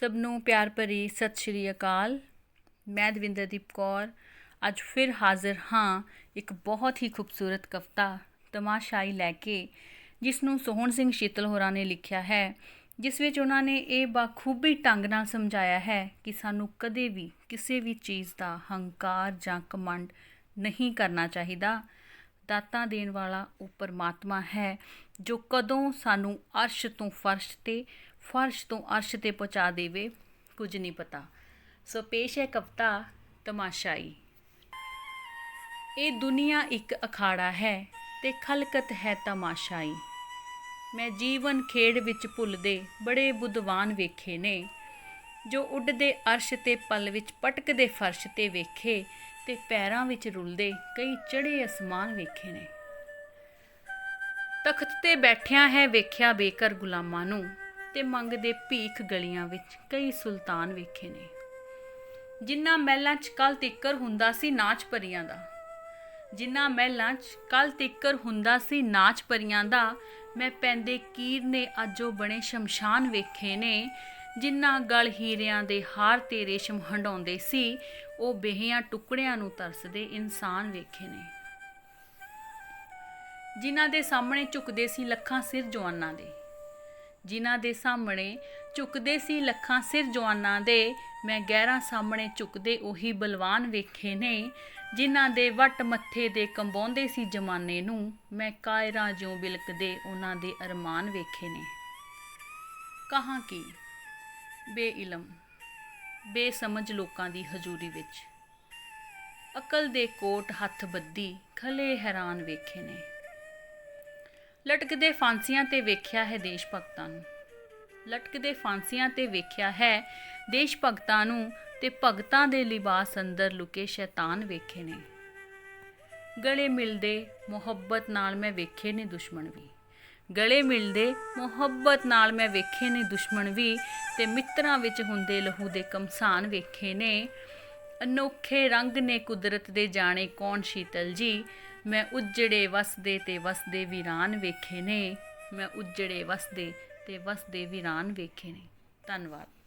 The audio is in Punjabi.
ਸਭ ਨੂੰ ਪਿਆਰ ਭਰੀ ਸਤਿ ਸ਼੍ਰੀ ਅਕਾਲ। ਮੈਂ ਦਵਿੰਦਰਦੀਪ ਕੌਰ। ਅੱਜ ਫਿਰ ਹਾਜ਼ਰ ਹਾਂ ਇੱਕ ਬਹੁਤ ਹੀ ਖੂਬਸੂਰਤ ਕਵਿਤਾ, ਤਮਾਸ਼ਾਈ ਲੈ ਕੇ, ਜਿਸ ਨੂੰ ਸੋਹਣ ਸਿੰਘ ਸ਼ੀਤਲ ਹੋਰਾਂ ਨੇ ਲਿਖਿਆ ਹੈ, ਜਿਸ ਵਿੱਚ ਉਹਨਾਂ ਨੇ ਇਹ ਬਾਖੂਬੀ ਢੰਗ ਨਾਲ ਸਮਝਾਇਆ ਹੈ ਕਿ ਸਾਨੂੰ ਕਦੇ ਵੀ ਕਿਸੇ ਵੀ ਚੀਜ਼ ਦਾ ਹੰਕਾਰ ਜਾਂ ਕਮੰਡ ਨਹੀਂ ਕਰਨਾ ਚਾਹੀਦਾ। ਦਾਤਾਂ ਦੇਣ ਵਾਲਾ ਉਹ ਪਰਮਾਤਮਾ ਹੈ ਜੋ ਕਦੋਂ ਸਾਨੂੰ ਅਰਸ਼ ਤੋਂ ਫਰਸ਼ ਤੇ ਫਰਸ਼ ਤੋਂ ਅਰਸ਼ ਤੇ ਪਹੁੰਚਾ ਦੇਵੇ, ਕੁਝ ਨਹੀਂ ਪਤਾ। ਸੋ ਪੇਸ਼ ਹੈ ਕਵਿਤਾ ਤਮਾਸ਼ਾਈ। ਇਹ ਦੁਨੀਆ ਇੱਕ ਅਖਾੜਾ ਹੈ ਤੇ ਖਲਕਤ ਹੈ ਤਮਾਸ਼ਾਈ। ਮੈਂ ਜੀਵਨ ਖੇਡ ਵਿੱਚ ਭੁੱਲਦੇ ਬੜੇ ਬੁੱਧਵਾਨ ਵੇਖੇ ਨੇ, ਜੋ ਉੱਡਦੇ ਅਰਸ਼ ਤੇ ਪਲ ਵਿੱਚ ਪਟਕਦੇ ਫਰਸ਼ ਤੇ ਵੇਖੇ ਤੇ ਪੈਰਾਂ ਵਿੱਚ ਰੁਲਦੇ ਕਈ ਚੜੇ ਅਸਮਾਨ ਵੇਖੇ ਨੇ। ਤਖਤ ਤੇ ਬੈਠਿਆ ਹੈ ਵੇਖਿਆ ਬੇਕਰ ਗੁਲਾਮਾਂ ਨੂੰ ਤੇ ਮੰਗਦੇ ਭੀਖ ਗਲੀਆਂ ਵਿੱਚ ਕਈ ਸੁਲਤਾਨ ਵੇਖੇ ਨੇ। ਜਿਨ੍ਹਾਂ ਮਹਿਲਾਂ 'ਚ ਕੱਲ ਤਿੱਕਰ ਹੁੰਦਾ ਸੀ ਨਾਚ ਪਰੀਆਂ ਦਾ। ਜਿਨ੍ਹਾਂ ਮਹਿਲਾਂ 'ਚ ਕੱਲ ਤਿੱਕਰ ਹੁੰਦਾ ਸੀ ਨਾਚ ਪਰੀਆਂ ਦਾ, ਮੈਂ ਪੈਂਦੇ ਕੀਰ ਨੇ ਅੱਜ ਉਹ ਬਣੇ ਸ਼ਮਸ਼ਾਨ ਵੇਖੇ ਨੇ, ਜਿਨ੍ਹਾਂ ਗਲ ਹੀਰਿਆਂ ਦੇ ਹਾਰ ਤੇ ਰੇਸ਼ਮ ਹੰਡਾਉਂਦੇ ਸੀ, ਉਹ ਬੇਹੀਆਂ ਟੁਕੜਿਆਂ ਨੂੰ ਤਰਸਦੇ ਇਨਸਾਨ ਵੇਖੇ ਨੇ। ਜਿਨ੍ਹਾਂ ਦੇ ਸਾਹਮਣੇ ਝੁਕਦੇ ਸੀ ਲੱਖਾਂ ਸਿਰ ਜਵਾਨਾਂ ਦੇ। ਜਿਨ੍ਹਾਂ ਦੇ ਸਾਹਮਣੇ ਝੁਕਦੇ ਸੀ ਲੱਖਾਂ ਸਿਰ ਜਵਾਨਾਂ ਦੇ, ਮੈਂ ਗਹਿਰਾਂ ਸਾਹਮਣੇ ਝੁਕਦੇ ਉਹੀ ਬਲਵਾਨ ਵੇਖੇ ਨੇ, ਜਿਨ੍ਹਾਂ ਦੇ ਵੱਟ ਮੱਥੇ ਦੇ ਕੰਬਾਉਂਦੇ ਸੀ ਜਮਾਨੇ ਨੂੰ, ਮੈਂ ਕਾਇਰਾਂ ਜਿਉਂ ਬਿਲਕਦੇ ਉਹਨਾਂ ਦੇ ਅਰਮਾਨ ਵੇਖੇ ਨੇ। ਕਹਾਂ ਕੀ? ਬੇਇਲਮ, ਬੇਸਮਝ ਲੋਕਾਂ ਦੀ ਹਜ਼ੂਰੀ ਵਿੱਚ। ਅਕਲ ਦੇ ਕੋਟ ਹੱਥ ਬੱਦੀ ਖਲੇ ਹੈਰਾਨ ਵੇਖੇ ਨੇ। ਲਟਕਦੇ ਫਾਂਸੀਆਂ ਤੇ ਵੇਖਿਆ ਹੈ ਦੇਸ਼ ਭਗਤਾਂ ਨੂੰ। ਲਟਕਦੇ ਫਾਂਸੀਆਂ ਤੇ ਵੇਖਿਆ ਹੈ ਦੇਸ਼ ਭਗਤਾਂ ਨੂੰ ਤੇ ਭਗਤਾਂ ਦੇ ਲਿਬਾਸ ਅੰਦਰ ਲੁਕੇ ਸ਼ੈਤਾਨ ਵੇਖੇ ਨੇ। ਗਲੇ ਮਿਲਦੇ ਮੁਹੱਬਤ ਨਾਲ ਮੈਂ ਵੇਖੇ ਨੇ ਦੁਸ਼ਮਣ ਵੀ। ਗਲੇ ਮਿਲਦੇ ਮੁਹੱਬਤ ਨਾਲ ਮੈਂ ਵੇਖੇ ਨੇ ਦੁਸ਼ਮਣ ਵੀ ਤੇ ਮਿੱਤਰਾਂ ਵਿੱਚ ਹੁੰਦੇ ਲਹੂ ਦੇ ਕਮਸਾਨ ਵੇਖੇ ਨੇ। ਅਨੋਖੇ ਰੰਗ ਨੇ ਕੁਦਰਤ ਦੇ ਜਾਣੇ ਕੌਣ ਸ਼ੀਤਲ ਜੀ? ਮੈਂ ਉਜੜੇ ਵਸਦੇ ਤੇ ਵਸਦੇ ਵੀਰਾਨ ਵੇਖੇ ਨੇ। ਮੈਂ ਉਜੜੇ ਵਸਦੇ ਤੇ ਵਸਦੇ ਵੀਰਾਨ ਵੇਖੇ ਨੇ। ਧੰਨਵਾਦ।